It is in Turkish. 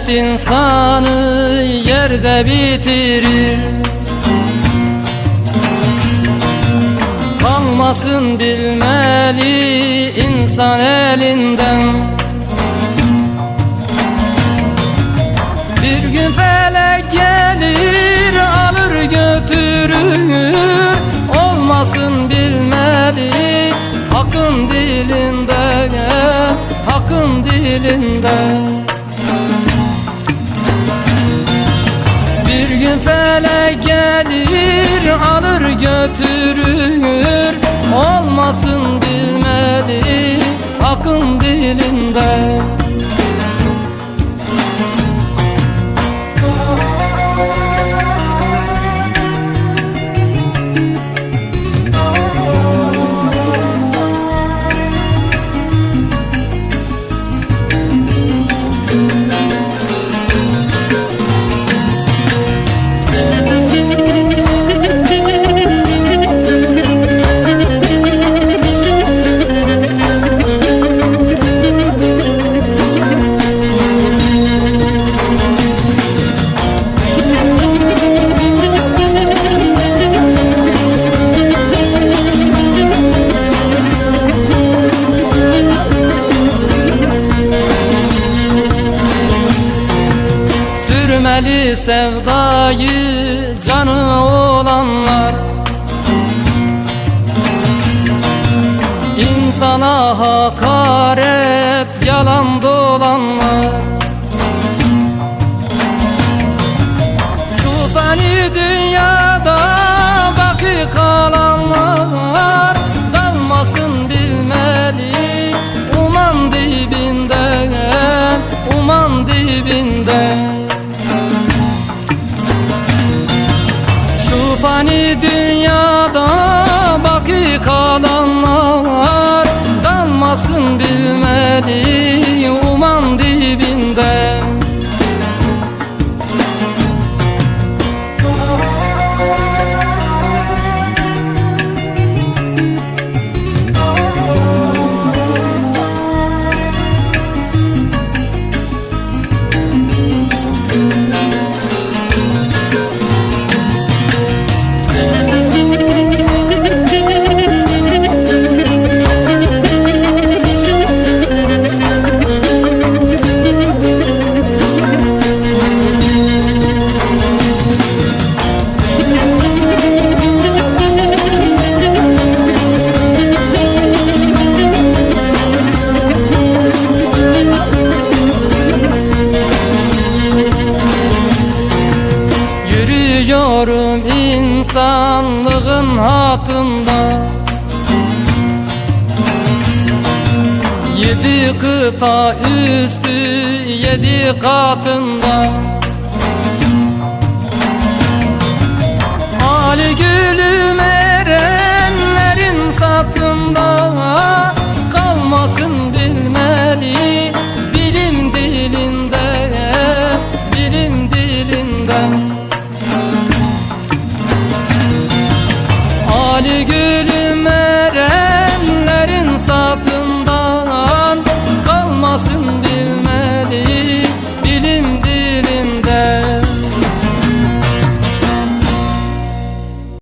Husumet insanı yerde bitirir. Kalmasın bilmeli insan elinden. Bir gün felek gelir alır götürür. Olmasın bilmeli hakkın dilinde Hakkın dilinde Felek gelir alır götürür. Olmasın bilmeli hakkın dilinde sevdayı canı olanlar. İnsana hakaret yalan dolanlar. Şu fani dünyada baki kalanlar. Dalmasın bilmeli uman dibinden Uman dibinden fani dünyada baki kalanlar Dalmasın bilmeli insanlığın hatında. Yedi kıta üstü yedi katında gülü